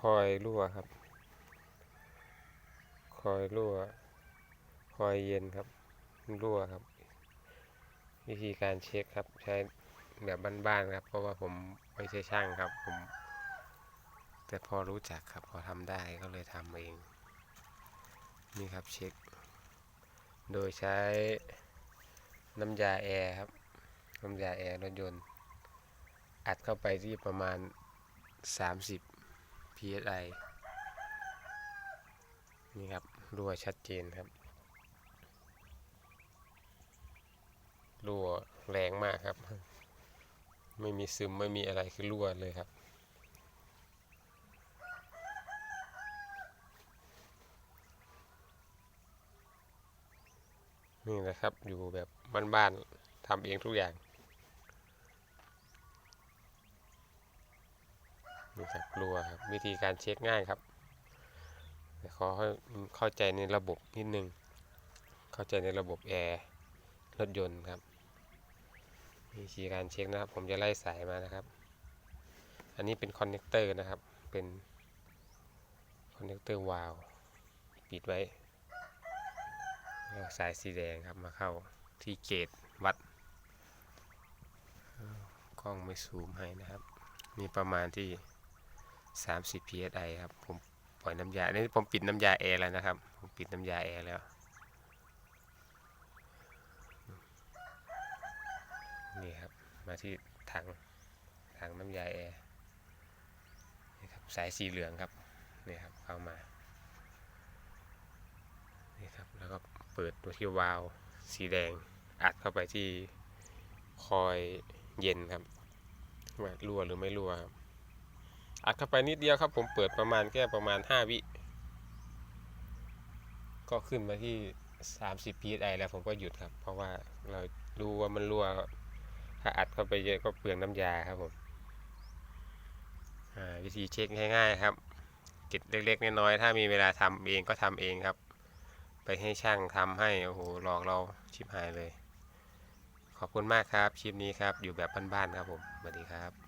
คอยรั่วครับ คอยรั่ว คอยเย็นครับ รั่วครับ วิธีการเช็คครับ ใช้แบบบ้านๆครับ เพราะว่าผมไม่ใช่ช่างครับ ผม แต่พอรู้จักครับ พอทำได้ก็เลยทำเอง นี่ครับเช็ค โดยใช้น้ำยาแอร์ครับน้ำยาแอร์รถยนต์ อัดเข้าไปที่ประมาณ 30 psi นี่ครับรั่วชัดเจนครับรั่วแรงมากครับ ไม่มีซึมไม่มีอะไรคือรั่วเลยครับ นี่นะครับอยู่แบบบ้านๆทำเองทุกอย่าง นี่ครับรัวครับวิธีการเช็คง่ายครับแต่ขอให้เข้าใจในระบบนิดนึง เข้าใจในระบบแอร์รถยนต์ครับวิธีการเช็คนะครับ ผมจะไล่สายมานะครับ อันนี้เป็นคอนเนคเตอร์นะครับ เป็นคอนเนคเตอร์วาล์วปิดไว้สายสีแดงครับมาเข้าที่เกตวัดกล้องไม่ซูมให้นะครับ มีประมาณที่ 30 psi ครับ ผมปล่อยน้ำยาอันนี้ผมปิดน้ำยาแอร์แล้วนะครับ ผมปิดน้ำยาแอร์แล้วนี่ครับ มาที่ถังถังน้ำยาแอร์นี่ครับสายสีเหลืองครับนี่ครับเข้ามานี่ครับแล้วก็เปิดตัวที่วาล์วสีแดงอัดเข้าไปที่คอยเย็นครับว่ารั่วหรือไม่รั่วครับ อัดเข้าไปนิดเดียวครับ ผมเปิดประมาณแค่ประมาณ 5 วิ ก็ขึ้นมาที่ 30 psi แล้วผมก็หยุดครับ เพราะว่าเรารู้ว่ามันรั่ว ถ้าอัดเข้าไปเยอะก็เปลืองน้ำยาครับผมวิธีเช็คง่ายๆครับก็ดเล็กๆน้อยๆถ้ามีเวลาทำเองก็ทำเองครับ ไปให้ช่างทำให้โอ้โหหลอกเราชิบหายเลย ขอบคุณมากครับคลิปนี้ครับอยู่แบบบ้านๆครับผมสวัสดีครับ